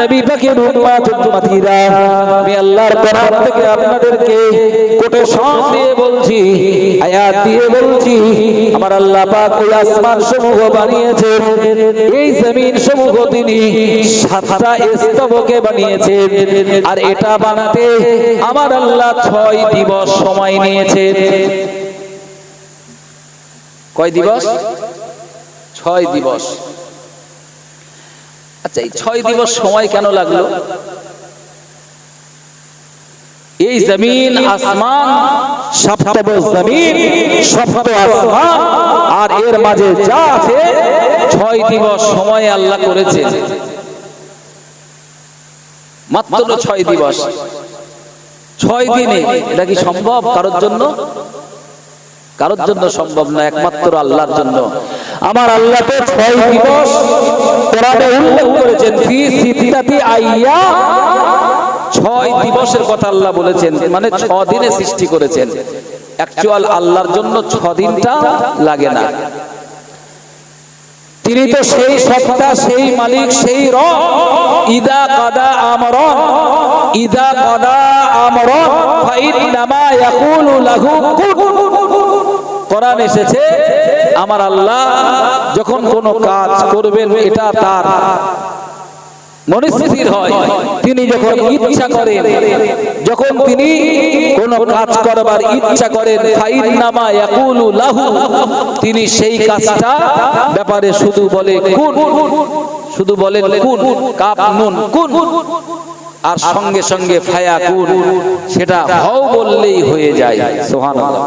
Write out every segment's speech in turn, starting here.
নবী পাকের উম্মত উম্মতিরা, আমি আল্লাহর কোরআন থেকে আপনাদেরকে কোটে দিয়ে বলছি, আয়াত দিয়ে বলছি, আমার আল্লাহ পাক ওই আসমান বানিয়েছেন, এই জমিন তিনি সাতটা স্তবকে বানিয়েছেন, আর এটা বানাতে আমার আল্লাহ ছয় দিবস সময় নিয়েছেন। কয় দিবস? ছয় দিবস। আচ্ছা ছয় দিবস সময় কেন লাগল? এই জমিন আসমান, সপ্তম জমিন, সপ্ত আসমান, আর এর মাঝে যা আছে, ছয় দিবস সময় আল্লাহ করেছে। মাত্র ছয় দিবস। ছয় দিনে, এটা কি সম্ভব কারোর জন্য? কারোর জন্য সম্ভব না, একমাত্র আল্লাহর জন্য। আমার আল্লাহ তো ছয় দিবস কোরআনে উল্লেখ করেছেন, ফি সিদ্ধাতি আইয়া ছয় দিবসের কথা আল্লাহ বলেছেন মানে ছ দিনে সৃষ্টি করেছেন। অ্যাকচুয়াল আল্লাহর জন্য ছ দিনটা লাগে না। তিনি তো সেই সত্তা, সেই মালিক, সেই র ইদা কাদা আমর ইদা কাদা আমর ফাইন্নামা ইয়াকুলু লাহু কুন কোরআন এসেছে, আমার আল্লাহ যখন কোনো কাজ করবেন, এটা তার মনস্থির হয়। তিনি যখন ইচ্ছা করেন, যখন তিনি কোন কাজ করবার ইচ্ছা করেন লাহু, তিনি সেই কাজটা ব্যাপারে শুধু বলে কুন, শুধু বলেন কুন, কাপ নুন, কুন, আর সঙ্গে সঙ্গে ফায়া কুন সেটা হও বললেই হয়ে যায়, সুবহানাল্লাহ।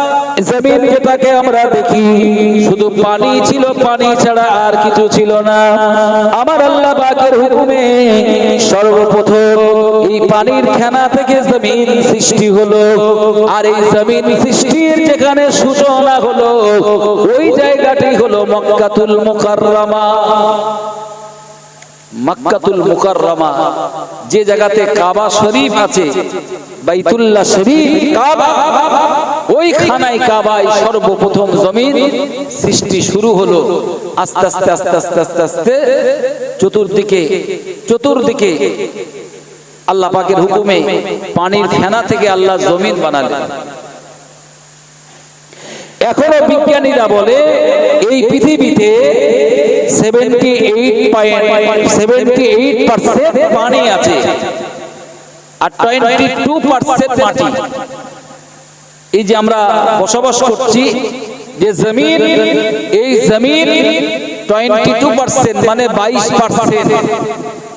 জমিন যেটাকে আমরা দেখি, শুধু পানি ছিল, পানি ছাড়া আর কিছু ছিল না। আমার আল্লাহ পাকের হুকুমে সর্বপ্রথম এই পানির খেনা থেকে জমিন সৃষ্টি হলো, আর এই জমিন সৃষ্টির যেখানে সূচনা হলো, ওই জায়গাটি হলো মক্কাতুল মুকাররমা। মক্কাতুল মুকাররমা, যে জায়গাতে কাবা শরীফ আছে, বাইতুল্লাহ শরীফ, কাবা ওই খানায় কাবায় সর্বপ্রথম জমিন সৃষ্টি শুরু হলো। আস্তে আস্তে আস্তে আস্তে আস্তে আস্তে চতুর্দিকে চতুর্দিকে আল্লাহ পাকের হুকুমে পানির ফেনা থেকে আল্লাহ জমিন বানালেন। এখনও বিজ্ঞানীরা বলে, এই পৃথিবীতে seventy eight point seventy eight percent পানি আছে। আর টোয়েন্টি টু পার্সেন্ট মাটি। এই যে আমরা বসবাস করছি, যে জমিন, এই জমিন টোয়েন্টি টু পার্সেন্ট মানে বাইশ পার্সেন্ট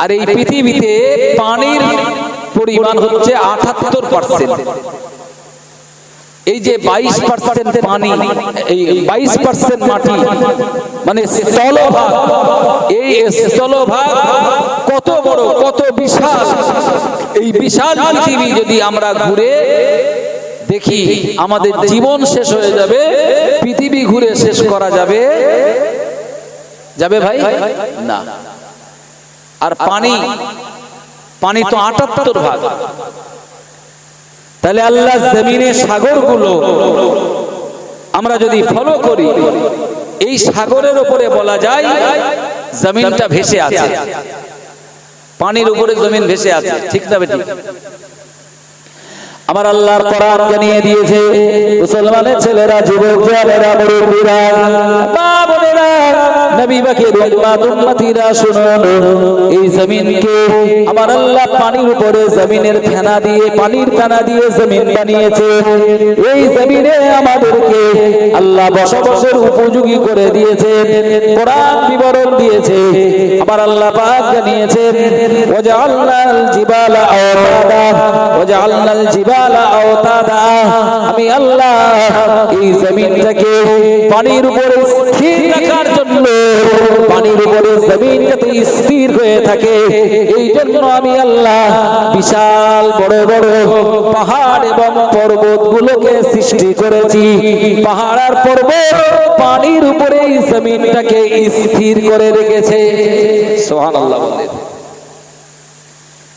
আর এই পৃথিবীতে পানির পরিমাণ হচ্ছে আঠাত্তর পার্সেন্ট এই যে বাইশ পার্সেন্ট পানি এই বাইশ পার্সেন্ট মাটি মানে স্থলভাগ এই স্থলভাগ কত বড় কত বিশাল? এই বিশাল পৃথিবী যদি আমরা ঘুরে দেখি আমাদের জীবন শেষ হয়ে যাবে পৃথিবী ঘুরে শেষ করা যাবে। যাবে ভাই? না। আর পানি পানি? তো আটাত্তর ভাগ। তাহলে আল্লাহ জমিনে সাগরগুলো আমরা যদি ফলো করি, এই সাগরের উপরে বলা যায় জমিনটা ভেসে আছে। পানির উপরে জমিন ভেসে আছে। ঠিক না বেটি? আমার আল্লাহর কোরআন জানিয়ে দিয়েছে, মুসলমানের ছেলেরা যুবক বোনেরা নবী বাকের উম্মাত উম্মতিরা শুনুন। এই জমিনকে আমার আল্লাহ পানির উপরে জমিনের ফেনা দিয়ে, পানির ফেনা দিয়ে জমিন বানিয়েছে। এই জমিনে আমাদেরকে আল্লাহ বসবাসের উপযোগী করে দিয়েছে, কোরআন বিবরণ দিয়েছে আমার আল্লাহ পাক জানিয়েছেন ওয়াজআলনাল জিবালা আওতাদা ওয়াজআলনাল জিবালা আওতাদা। আমি আল্লাহ এই জমিনটাকে পানির উপরে স্থির রাখার জন্য পানির উপরে জমিন যাতে স্থির হয়ে থাকে। এই জন্য আমি আল্লাহ বিশাল বড় বড় পাহাড় এবং পর্বত গুলোকে সৃষ্টি করেছি। পাহাড় আর পর্বত পানির উপরে এই জমিনটাকে স্থির করে রেখেছে। সোহান আল্লাহ বললেন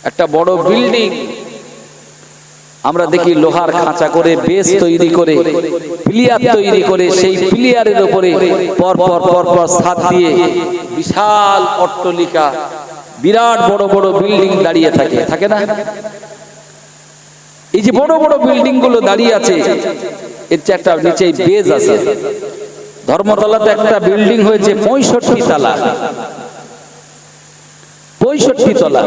একটা বড় বিল্ডিং আমরা দেখি লোহার খাঁচা করে বেস তৈরি করে, প্লিয়ার তৈরি করে, সেই প্লিয়ারের উপরে পর পর পর পর ছাদ দিয়ে বিশাল অট্টলিকা, বিরাট বড় বড় বিল্ডিং দাঁড়িয়ে থাকে থাকে না? এই যে বড় বড় বিল্ডিংগুলো দাঁড়িয়ে আছে, এর যে একটা নিচে বেজ আছে। ধর্মতলাতে একটা বিল্ডিং হয়েছে পঁয়ষট্টি তলা। পঁয়ষট্টি তলা।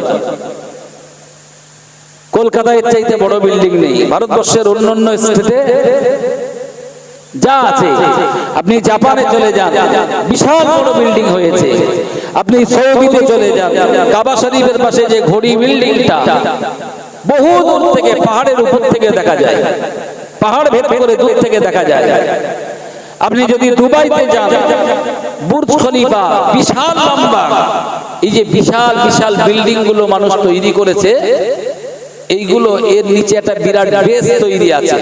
কলকাতায় চাইতে বড় বিল্ডিং নেই। ভারতবর্ষের অন্যান্য স্টেটে যা আছে, আপনি জাপানে চলে যান, বিশাল বড় বিল্ডিং হয়েছে। আপনি সৌদিতে চলে যান, কাবা শরীফের পাশে যে ঘড়ি বিল্ডিংটা বহু দূর থেকে, পাহাড়ের উপর থেকে দেখা যায়। পাহাড় ভেদ করে দূর থেকে দেখা যায়। আপনি যদি দুবাইতে যান, বুর্জ খলিফা, বিশাল লম্বা, এই যে বিশাল বিশাল বিল্ডিংগুলো মানুষ তৈরি করেছে এইগুলো এর নিচে একটা বিরাট বেস তৈরি আছে।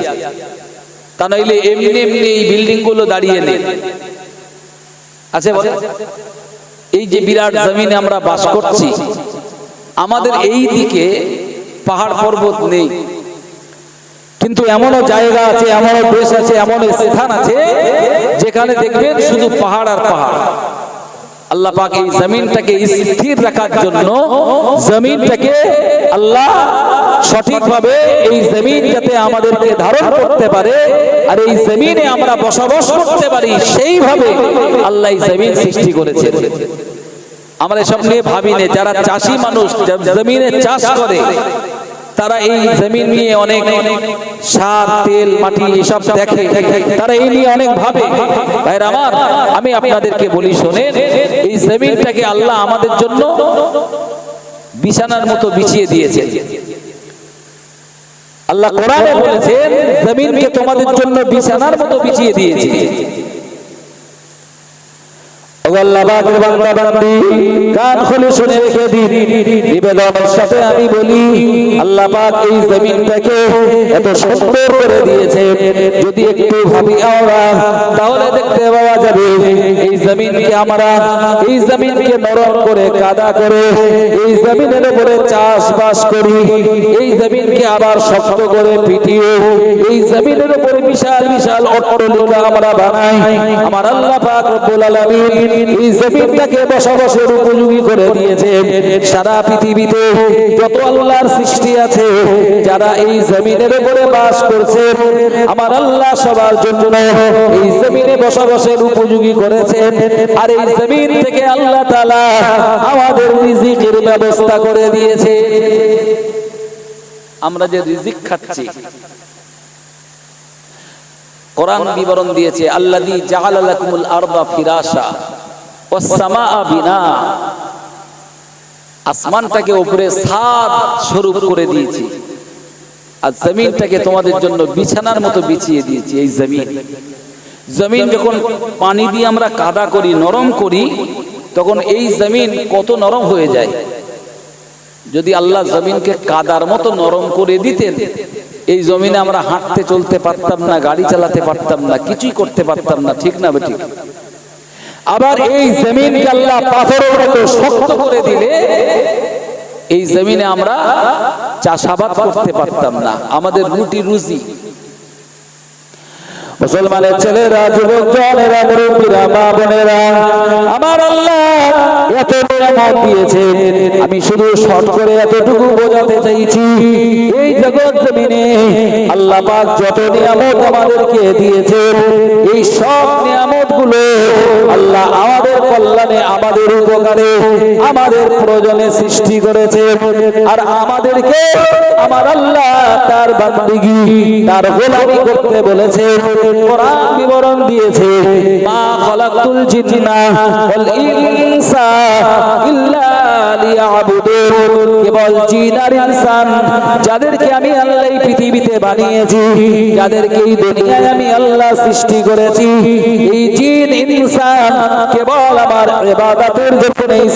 তা নইলে এমনি এমনি এই বিল্ডিংগুলো দাঁড়িয়ে নেই। আছে এই যে বিরাট জমিনে আমরা বাস করছি, আমাদের এই দিকে পাহাড় পর্বত নেই। কিন্তু এমনও জায়গা আছে, এমনও দেশ আছে এমন স্থান আছে, যেখানে দেখবেন শুধু পাহাড় আর পাহাড়। আল্লাহ পাক এই জমিনটাকে স্থির রাখার জন্য জমিনটাকে আল্লাহ সঠিকভাবে এই জমিন যাতে আমাদেরকে ধারণ করতে পারে আর এই জমিনে আমরা বসবাস করতে পারি সেইভাবে আল্লাহ জমিন সৃষ্টি করেছে আমরা এসব নিয়ে ভাবি না যারা চাষি মানুষ, জমিনে চাষ করে তারা এই জমিন নিয়ে অনেক সার, তেল, মাটি এসব দেখে। তারা এই নিয়ে অনেক ভাবে। ভাইরা আমার, আমি আপনাদেরকে বলি, শোনেন, এই জমিনটাকে আল্লাহ আমাদের জন্য বিছানার মতো বিছিয়ে দিয়েছে আল্লাহ কোরআনে বলেছেন, জমিনকে তোমাদের জন্য বিছানার মতো বিছিয়ে দিয়েছে। এই জমিনকে নরম করে কাদা করে, এই জমিনের উপরে চাষবাস করি। এই জমিনকে আবার শক্ত করে পিটিয়ে, এই জমিনের উপরে বিশাল বিশাল অট্টলিকা আমরা বানাই। আমার আল্লাহ পাক রব্বুল আলামিন এই জমিনটাকে বসবাসের উপযোগী করে দিয়েছে। সারা পৃথিবীতে যত আল্লাহর সৃষ্টি আছে, যারা এই জমিনের উপরে বাস করছে, আমার আল্লাহ সবার জন্য এই জমিনে বসবাসের উপযোগী করেছেন আর এই জমিন থেকে আল্লাহ তাআলা আমাদের রিজিকের ব্যবস্থা করে দিয়েছে। আমরা যে রিজিক খাচ্ছি, কোরআন বিবরণ দিয়েছে, আল্লাযী জাআলা লাকুমুল আরদা ফিরাশা। ওয়াস সামাআ আসমানটাকে উপরে ছাদ স্বরূপ করে দিয়েছি। আর জমিনটাকে তোমাদের জন্য বিছানার মতো বিছিয়ে দিয়েছি, এই জমিন। জমিন যখন পানি দিয়ে আমরা কাদা করি, নরম করি, তখন এই জমিন কত নরম হয়ে যায়। যদি আল্লাহ জমিনকে কাদার মতো নরম করে দিতেন, এই জমিনে আমরা হাঁটতে চলতে পারতাম না, গাড়ি চালাতে পারতাম না, কিছুই করতে পারতাম না, ঠিক না বেঠিক আবার এই জমিনকে আল্লাহ পাথরের মতো শক্ত করে দিলে এই জমিনে আমরা চাষাবাদ করতে পারতাম না। আমাদের রুটি রুজি। মুসলমানের ছেলেরা, যুবক জনেরা মুরব্বীরা, মা বোনেরা, আমার আল্লাহ এত নিয়ামত দিয়েছে আমি শুধু শর্ট করে এতটুকু বোঝাতে চাইছি, এই জগৎ জমিনে আল্লাহ পাক যত নিয়ামত আমাদেরকে দিয়েছে এই সব নিয়ামতগুলো আল্লাহ আমাদের কল্যাণে, আমাদের উপকারে, আমাদের প্রয়োজনে সৃষ্টি করেছে আর আমাদেরকে আমার আল্লাহ তার বান্দিগি, তার গোলামি করতে বলেছে কোরআন বিবরণ দিয়েছে মা খলাকুল জিন্না ওয়াল ইনসা ইল্লা লিয়াবুদুন কেবল ইনসান, যাদেরকে আমি আল্লাহ পৃথিবীতে বানিয়েছি, যাদেরকে এই দুনিয়ায় আমি আল্লাহ সৃষ্টি করেছি, এই জিন, ইনসান কেবল আমার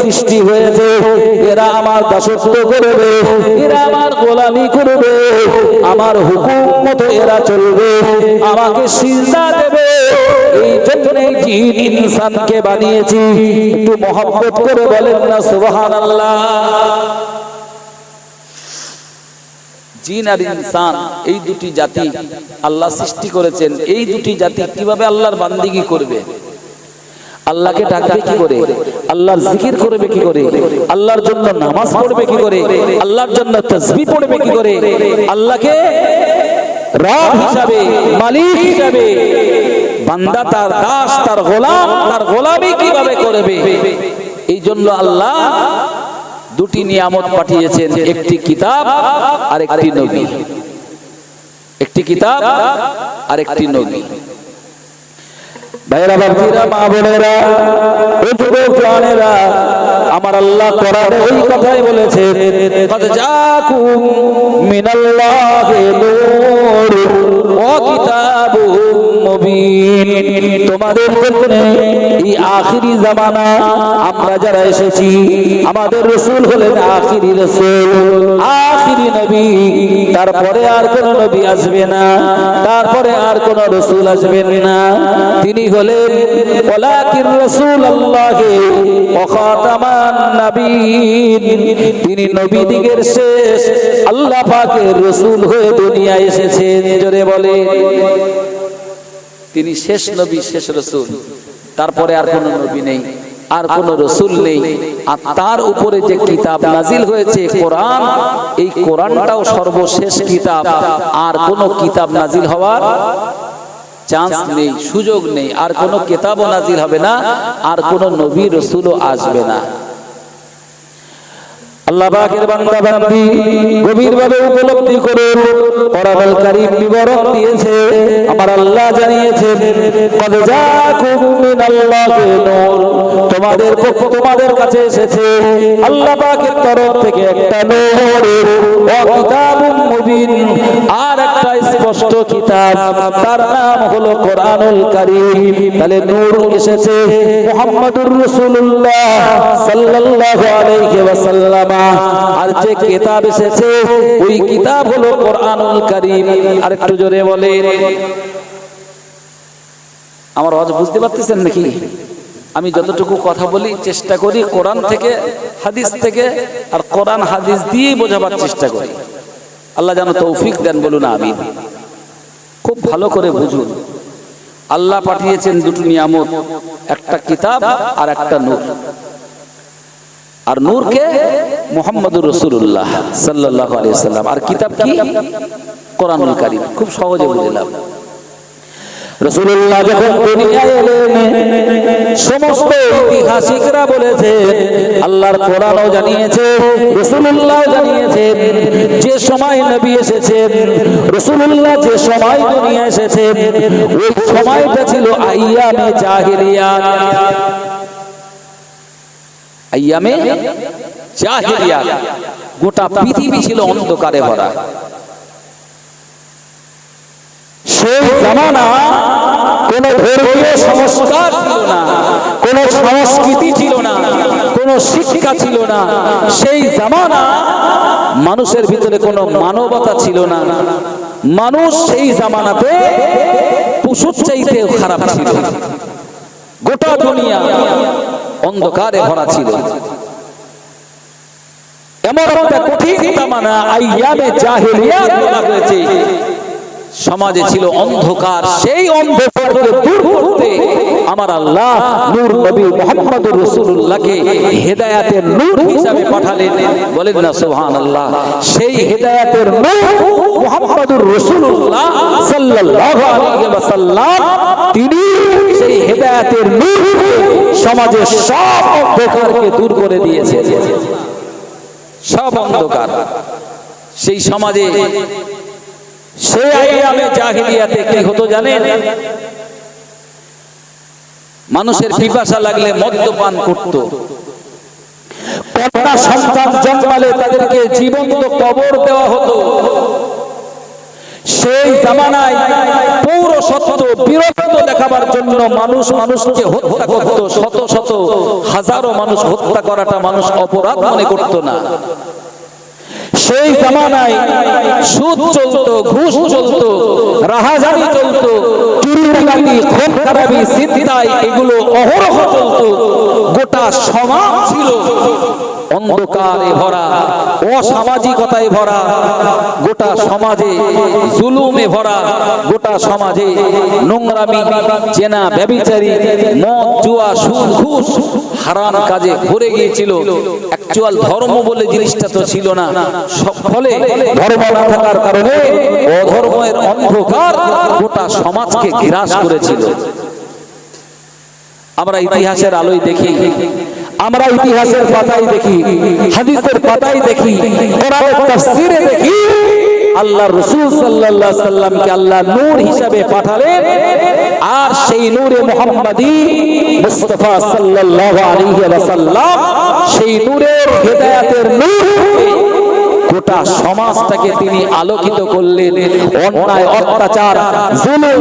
সৃষ্টি হয়েছে। এরা আমার দাসত্ব করবে, এরা আমার গোলামি করবে, আমার হুকুম মতো এরা চলবে, আমাকে সিজদা দেবে। এই জন্যই জিন, ইনসানকে বানিয়েছি। একটু মহব্বত করে বলেন না, সুবহানাল্লাহ। জিন আর ইনসান, এই দুটি জাতি আল্লাহ সৃষ্টি করেছেন। এই দুটি জাতি কীভাবে আল্লাহর বান্দিগি করবে? আল্লাহকে ডাকবে কি করে? আল্লাহর জিকির করবে কি করে? আল্লাহর জন্য নামাজ পড়বে কি করে? আল্লাহর জন্য তাসবিহ পড়বে কি করে? আল্লাহকে রব হিসাবে, মালিক হিসাবে, বান্দা তার দাস, তার গোলাম, তার গোলামি কীভাবে করবে? এই জন্য আল্লাহ দুটি নিয়ামত পাঠিয়েছেন, একটি কিতাব আর একটি নবী। একটি কিতাব আর একটি নবী। ভাইরা বাবুরা মা বোনেরা ও যুবক আমার আল্লাহ কোরআনে ওই কথাই বলেছে কদ জাকুম মিনাল্লাহি নূর কিতাবুম মুবিন তোমাদের জামানা আমরা যারা এসেছি, আমাদের রাসূল হলেন আখিরি রাসূল, আখিরি নবী। তারপরে আর কোন নবী আসবে না, তারপরে আর কোন রসুল আসবেন না। তিনি হলেন ওয়ালাকির রাসূলুল্লাহ ওয়া খাতামান নবীন তিনি নবীদিগের শেষ, আল্লাহ পাকের রসুল হয়ে দুনিয়ায় এসেছেন, জোরে বলে তিনি শেষ নবী, শেষ রসুল। তারপরে আর কোন নবী নেই, আর কোন রসুল নেই। আর তার উপরে যে কিতাব নাজিল হয়েছে কোরআন, এই কোরআনটাও সর্বশেষ কিতাব। আর কোন কিতাব নাজিল হওয়ার চান্স নেই, সুযোগ নেই। আর কোন কিতাবও নাজিল হবে না, আর কোন নবী, রসুলও আসবে না। আল্লাহ তোমাদের পক্ষ তোমাদের কাছে এসেছে। তরফ থেকে একটা আর একটা স্পষ্ট কিতাব, তার নাম হলো কোরআনুল তাহলে নূর এসেছে আলাইহি আর যে কিতাব এসেছে, ওই কিতাব হলো কোরআনুল কারীম। আর একটু জোরে বলেন। আমার আওয়াজ বুঝতে পারতেছেন নাকি? আমি যতটুকু কথা বলি, চেষ্টা করি কোরআন থেকে, হাদিস থেকে, আর কোরআন হাদিস দিয়েই বোঝাবার চেষ্টা করি। আল্লাহ যেন তৌফিক দেন, বলুন না আমি খুব ভালো করে বুঝুন। আল্লাহ পাঠিয়েছেন দুটো নিয়ামত, একটা কিতাব আর একটা নূর। আর নূরকে মোহাম্মদুর রসুল্লাহ সাল্লাহ আলিয়াল্লাম আর কিতাব কি? কোরআনুল কারিম। খুব সহজে বুঝলাম। রসুল্লাহ যখন দুনিয়ায় এলেন, সমস্ত ঐতিহাসিকরা বলেছে আল্লাহর কোরআনও জানিয়েছে রসুল্লাহ জানিয়েছেন যে সময় নবী এসেছেন রসুল্লাহ যে সময় দুনিয়া এসেছেন ওই সময়টা ছিল আইয়ামে জাহিলিয়া। আইয়ামে জাহিলিয়া। গোটা পৃথিবী ছিল অন্ধকারে ভরা। সেই জামানা কোন ধর্মীয় সংস্কার ছিল না কোন সংস্কৃতি ছিল না কোন শিক্ষা ছিল না। সেই জামানা মানুষের ভিতরে কোনো মানবতা ছিল না। মানুষ সেই জামানাতে পশুর চাইতে খারাপ ছিল। গোটা দুনিয়া অন্ধকারে ভরা ছিল। এমন একটা কঠিন মানা আইয়ামে জাহেলিয়া বলা হয়েছে। সমাজে ছিল অন্ধকার। সেই অন্ধকার দূর করতে আমার আল্লাহ নূর নবী মুহাম্মদুর রাসূলুল্লাহকে হেদায়েতের নূর হিসাবে পাঠালেন। বলেন না, সুবহানাল্লাহ। সেই হেদায়েতের নূর মুহাম্মদুর রাসূলুল্লাহ সাল্লাল্লাহু আলাইহি ওয়াসাল্লাম, তিনি সেই হেদায়েতের নূর সমাজের সব অন্ধকারকে দূর করে দিয়েছেন। সব অন্ধকার। সেই সমাজে সেই আইয়ামে জাহিলিয়াতে কি হতো জানেন? মানুষের পিপাসা লাগলে মদ্যপান করত। কন্যা সন্তান জন্মালে তাদেরকে জীবন্ত কবর দেওয়া হতো। সেই জামানায় পৌর সত্য বীরত্ব দেখাবার জন্য মানুষ মানুষকে হত্যা করত শত শত হাজারো মানুষ হত্যা করাটা মানুষ অপরাধ মনে করত না। সেই জামানায় সুদ চলতো ঘুষ চলতো রাহাজানি চলতো ডাকাতি খুন খারাপি সিদ্ধাই এগুলো অহরহ চলত গোটা সমাজ ছিল অন্ধকারে ভরা। অসামাজিকতায় ভরা গোটা সমাজে, জুলুমে ভরা গোটা সমাজে নোংরামি চেনা ব্যবিচারী মদ, জুয়া, সুদ, ঘুষ, হারাম কাজে ভরে গিয়েছিল। অ্যাকচুয়াল ধর্ম বলে জিনিসটা তো ছিল না। সব ফলে ধর্ম না থাকার কারণে অধর্মের অন্ধকার গোটা সমাজকে গ্রাস করেছিল। আমরা ইতিহাসের আলোয় দেখি আমরা ইতিহাসের পাতায় দেখি, হাদিসের পাতায় দেখি, কোরআনের তাফসীরে দেখি, আল্লাহ রসুল সাল্লাল্লাহু সাল্লামকে আল্লাহ নূর হিসাবে পাঠালেন, আর সেই নূরে মুহাম্মাদি মুস্তাফা সাল্লাল্লাহু আলাইহি ওয়াসাল্লাম, সেই নূরের হেদায়েতের নূর গোটা সমাজটাকে তিনি আলোকিত করলেন অন্যায় অত্যাচার জুলুম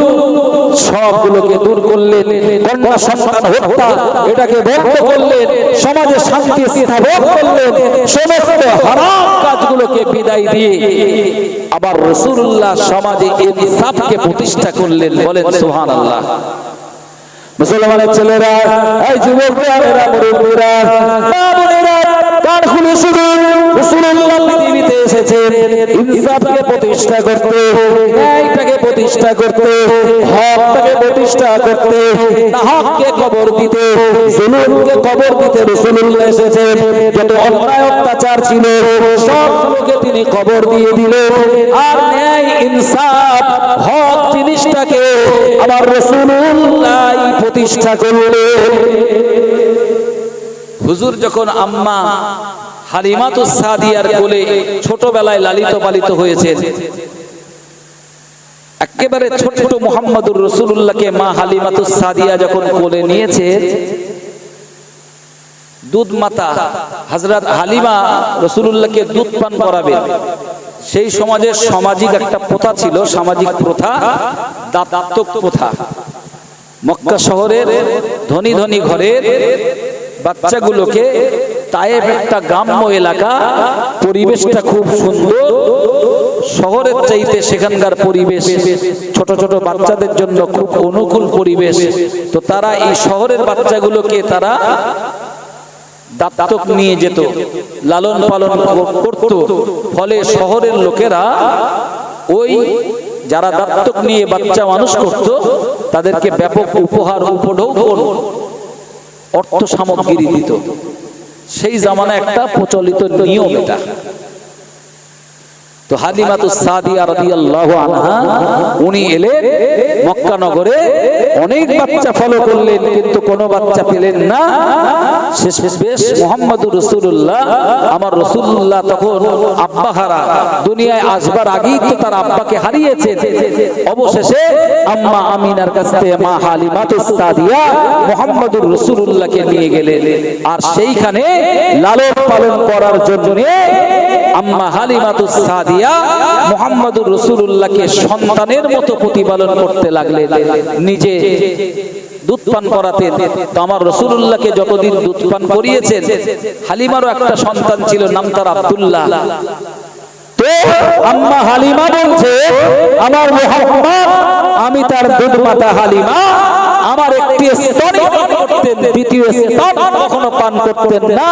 সবগুলোকে দূর করলেন কন্যা সন্তান হত্যা এটাকে বন্ধ করলেন সমাজে শান্তি স্থাপন করলেন সমস্ত হারাম কাজগুলোকে বিদায় দিয়ে আবার রসুল্লাহ সমাজে ইনসাফকে প্রতিষ্ঠা করলেন বলেন সুবহানাল্লাহ। মুসলমানের ছেলেরা এই যুবকরা এরা মুরব্বীরা মা বোনেরা কান খুলে শুনুন রাসূলুল্লাহ পৃথিবীতে এসেছেন ইনসাফকে প্রতিষ্ঠা করতে ন্যায়টাকে প্রতিষ্ঠা করতে হকটাকে প্রতিষ্ঠা করতে নাহককে কবর দিতে জুলুমকে কবর দিতে রাসূলুল্লাহ এসেছেন, যত অন্যায় অত্যাচার ছিল, সবগুলোকে তিনি কবর দিয়ে দিলেন, আর ন্যায়, ইনসাফ, হক জিনিসটাকে আমার রাসূলুল্লাহ প্রতিষ্ঠা করলেন। হুজুর যখন আম্মা হালিমাতুস সাদিয়ার কোলে ছোটবেলায় লালিত পালিত হয়েছে একেবারে ছোট ছোট মুহাম্মদুর রসুল্লাহকে মা হালিমাতুস সাদিয়া যখন কোলে নিয়েছে, দুধ মাতা হযরত হালিমা রসুলুল্লাহকে দুধ পান করাবেন। সেই সমাজের সামাজিক একটা প্রথা ছিল, সামাজিক প্রথা দাতক প্রথা। মক্কা শহরের ধনী ধনী ঘরের বাচ্চাগুলোকে তায়েব একটা গ্রাম্য এলাকা, পরিবেশটা খুব সুন্দর। শহরের চাইতে সেখানকার পরিবেশ, ছোট ছোট বাচ্চাদের জন্য খুব অনুকূল পরিবেশ। তো তারা এই শহরের বাচ্চাগুলোকে তারা দাত্তক নিয়ে যেত, লালন পালন করত। ফলে শহরের লোকেরা ওই যারা দাত্তক নিয়ে বাচ্চা মানুষ করত, তাদেরকে ব্যাপক উপহার, উপঢৌকন অর্থ সামগ্রী দিত সেই জামানা একটা প্রচলিত নিয়ম এটা। তো হালিমাতু সাদিয়া রাদিয়াল্লাহু আনহা, উনি এলেন মক্কা নগরে অনেক বাচ্চা ফলো করলেন, কিন্তু কোনো বাচ্চা পেলেন না। শেষ বেশ মুহাম্মদুর রাসূলুল্লাহ, আমার রাসূলুল্লাহ তখন আব্বা হারা, দুনিয়ায় আসবার আগেই তো তার আব্বাকে হারিয়েছেন। অবশেষে আম্মা আমিনার কাছ মা হালিমাতু সাদিয়া মুহাম্মদুর রাসূলুল্লাহকে নিয়ে গেলেন। আর সেইখানে লালন পালন করার জন্য আম্মা হালিমাতু সাদিয়া মুহাম্মদুর রাসূলুল্লাহকে সন্তানের মতো প্রতিপালন করতে লাগলেন। নিজে দুধ পান করাতেন। তো আমার রসুল্লাহকে যতদিন দুধ পান করিয়েছেন, হালিমারও একটা সন্তান ছিল, নাম তার আব্দুল্লাহ। আম্মা হালিমা বলছে, আমার মোহাম্মদ আমি তার দুধ মাতা হালিমা। আমার একটি স্তনে করতেন দ্বিতীয় স্তন কখনো পান করতেন না।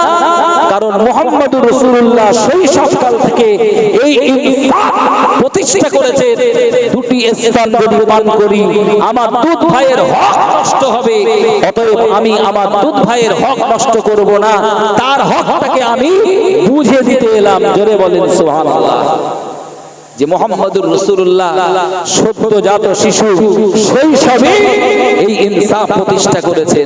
কারণ মোহাম্মদুর রসুল্লাহ শৈশবকাল থেকে এই ইনসাফ প্রতিষ্ঠা করেছে দুটি স্তন যদি পান করি আমার দুধ ভাইয়ের হক নষ্ট হবে। অতএব আমি আমার দুধ ভাইয়ের হক নষ্ট করব না। তার হকটাকে আমি বুঝে দিতে এলাম। জোরে বলেন সুবহানাল্লাহ। যে মোহাম্মদুর রসুল্লাহ সদ্যজাত শিশু শৈশবে এই ইনসাফ প্রতিষ্ঠা করেছে